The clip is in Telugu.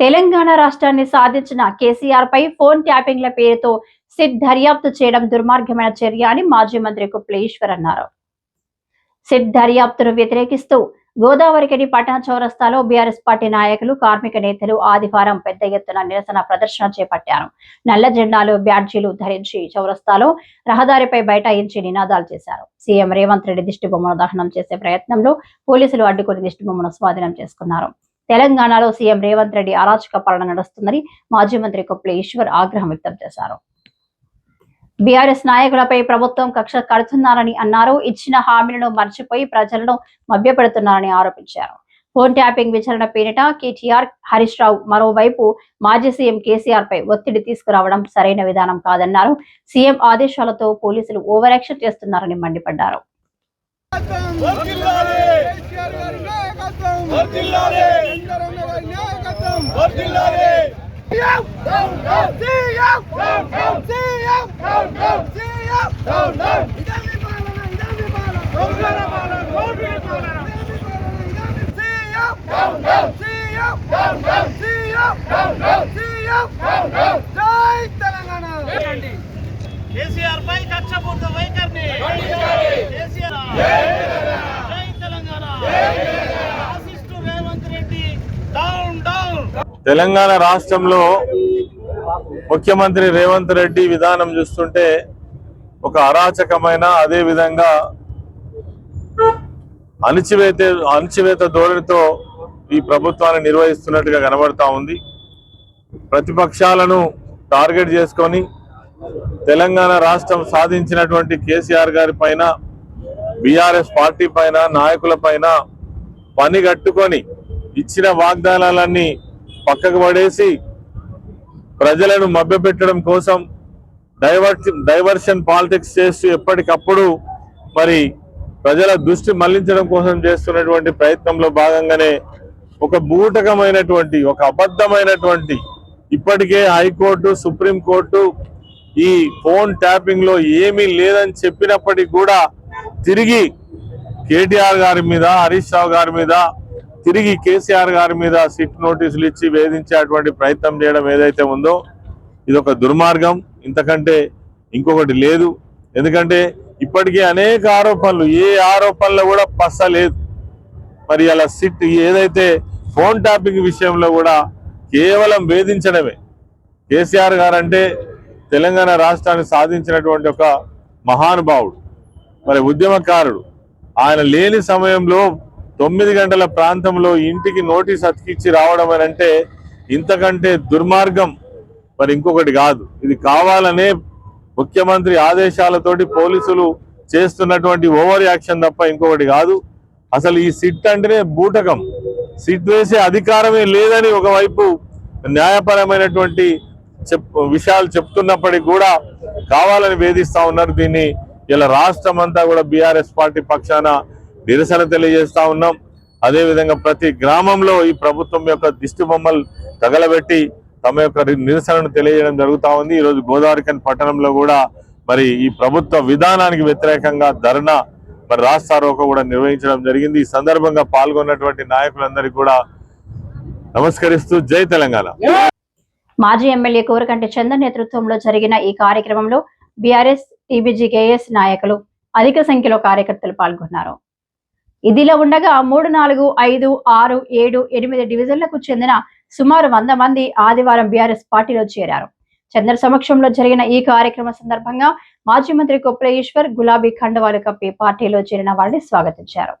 తెలంగాణ రాష్ట్రాన్ని సాధించిన కేసీఆర్ పై ఫోన్ ట్యాపింగ్ల పేరుతో సిట్ దర్యాప్తు చేయడం దుర్మార్గమైన చర్య అని మాజీ మంత్రి కుప్లేశ్వర్ అన్నారు. సిట్ దర్యాప్తును వ్యతిరేకిస్తూ గోదావరికని పట్టణ చౌరస్తాలో బీఆర్ఎస్ పార్టీ నాయకులు కార్మిక నేతలు ఆదివారం పెద్ద ఎత్తున నిరసన ప్రదర్శన చేపట్టారు. నల్ల జెండాలు బ్యాడ్జీలు ధరించి చౌరస్తాలో రహదారిపై బైఠాయించి నినాదాలు చేశారు. సీఎం రేవంత్ రెడ్డి దిష్టిబొమ్మను దహనం చేసే ప్రయత్నంలో పోలీసులు అడ్డుకుని దిష్టిబొమ్మను స్వాధీనం చేసుకున్నారు. తెలంగాణలో సీఎం రేవంత్ రెడ్డి అరాచక పాలన నడుస్తుందని మాజీ మంత్రి కొప్పుల ఈశ్వర్ ఆగ్రహం వ్యక్తం చేశారు బీఆర్ఎస్ నాయకులపై ప్రభుత్వం కక్ష కడుతున్నారని అన్నారు ఇచ్చిన హామీలను మర్చిపోయి ప్రజలను మభ్యపెడుతున్నారని ఆరోపించారు ఫోన్ ట్యాపింగ్ విచారణ పేరిట కేటీఆర్ హరీష్ రావు మరోవైపు మాజీ సీఎం కేసీఆర్ పై ఒత్తిడి తీసుకురావడం సరైన విధానం కాదన్నారు సీఎం ఆదేశాలతో పోలీసులు ఓవర్ యాక్షన్ చేస్తున్నారని మండిపడ్డారు నాయకత్వం వర్ధిల్లాలి నాయకత్వం వర్ధిల్లాలి సీఎం సీఎం సీఎం సీఎం ఇదే మీ పాలన ఇదే మీ పాలన దొంగల పాలన, దోపిడీ పాలన. సీఎం సీఎం సీఎం సీఎం జై తెలంగాణ కేసీఆర్ పై కక్షపూర్త వైఖరిని కేసీఆర్ జై తెలంగాణ ఆశిస్తూ రేవంత్ రెడ్డి డౌన్ డౌన్ తెలంగాణ రాష్ట్రంలో ముఖ్యమంత్రి రేవంత్ రెడ్డి విధానం చూస్తుంటే ఒక అరాచకమైన అదే విధంగా అణిచివేత అణిచివేత ధోరణితో ఈ ప్రభుత్వాన్ని నిర్వహిస్తున్నట్టుగా కనబడతా ఉంది. ప్రతిపక్షాలను టార్గెట్ చేసుకొని తెలంగాణ రాష్ట్రం సాధించినటువంటి కేసీఆర్ గారి పైన బీఆర్ఎస్ పార్టీ పైన నాయకుల పైన పని కట్టుకొని ఇచ్చిన వాగ్దానాలన్నీ పక్కకు పడేసి ప్రజలను మభ్యపెట్టడం కోసం డైవర్ట్ డైవర్షన్ పాలిటిక్స్ చేస్తూ ఎప్పటికప్పుడు మరి ప్రజల దృష్టి మళ్ళించడం కోసం చేస్తున్నటువంటి ప్రయత్నంలో భాగంగానే ఒక బూటకమైనటువంటి ఒక అబద్ధమైనటువంటి ఇప్పటికే హైకోర్టు సుప్రీంకోర్టు ఈ ఫోన్ ట్యాపింగ్లో ఏమీ లేదని చెప్పినప్పటికీ కూడా తిరిగి కేటీఆర్ గారి మీద హరీష్ రావు గారి మీద తిరిగి కేసీఆర్ గారి మీద సిట్ నోటీసులు ఇచ్చి వేధించేటువంటి ప్రయత్నం చేయడం ఏదైతే ఉందో ఇది ఒక దుర్మార్గం. ఇంతకంటే ఇంకొకటి లేదు. ఎందుకంటే ఇప్పటికే అనేక ఆరోపణలు ఏ ఆరోపణలో కూడా పస్స లేదు. మరి అలా సిట్ ఏదైతే ఫోన్ టాపిక్ విషయంలో కూడా కేవలం వేధించడమే. కేసీఆర్ గారు అంటే తెలంగాణ రాష్ట్రాన్ని సాధించినటువంటి ఒక మహానుభావుడు మరి ఉద్యమకారుడు. ఆయన లేని సమయంలో తొమ్మిది గంటల ప్రాంతంలో ఇంటికి నోటీస్ అతికిచ్చి రావడం అని అంటే ఇంతకంటే దుర్మార్గం. మరి ఇంకొకటి కాదు. ఇది కావాలనే ముఖ్యమంత్రి ఆదేశాలతోటి పోలీసులు చేస్తున్నటువంటి ఓవర్ యాక్షన్ తప్ప ఇంకొకటి కాదు. అసలు ఈ సిట్ అంటేనే బూటకం. సిట్ వేసే అధికారమే లేదని ఒకవైపు న్యాయపరమైనటువంటి చెప్ విషయాలు చెప్తున్నప్పటికీ కూడా కావాలని వేధిస్తా ఉన్నారు దీన్ని. ఇలా రాష్ట్రం అంతా కూడా బీఆర్ఎస్ పార్టీ పక్షాన నిరసన తెలియజేస్తా ఉన్నాం. అదే విధంగా ప్రతి గ్రామంలో ఈ ప్రభుత్వం యొక్క దిష్టి బొమ్మలు తగలబెట్టి తమ యొక్క నిరసనను తెలియజేయడం జరుగుతా ఉంది. ఈ రోజు గోదావరికన్ పట్టణంలో కూడా మరి ఈ ప్రభుత్వ విధానానికి వ్యతిరేకంగా ధర్నా మరి రాస్తారోక కూడా నిర్వహించడం జరిగింది. ఈ సందర్భంగా పాల్గొన్నటువంటి నాయకులందరికీ కూడా నమస్కరిస్తూ జై తెలంగాణ. మాజీ ఎమ్మెల్యే కోరకంటి చందర్ నేతృత్వంలో జరిగిన ఈ కార్యక్రమంలో బీఆర్ఎస్ టీబీజీకేఎస్ నాయకులు అధిక సంఖ్యలో కార్యకర్తలు పాల్గొన్నారు. ఇదిలా ఉండగా మూడు నాలుగు ఐదు ఆరు ఏడు ఎనిమిది డివిజన్లకు చెందిన సుమారు వంద మంది ఆదివారం బీఆర్ఎస్ పార్టీలో చేరారు. చంద్ర సమక్షంలో జరిగిన ఈ కార్యక్రమ సందర్భంగా మాజీ మంత్రి కొప్పుల ఈశ్వర్ గులాబీ ఖండవాలు కప్పి పార్టీలో చేరిన వారిని స్వాగతించారు.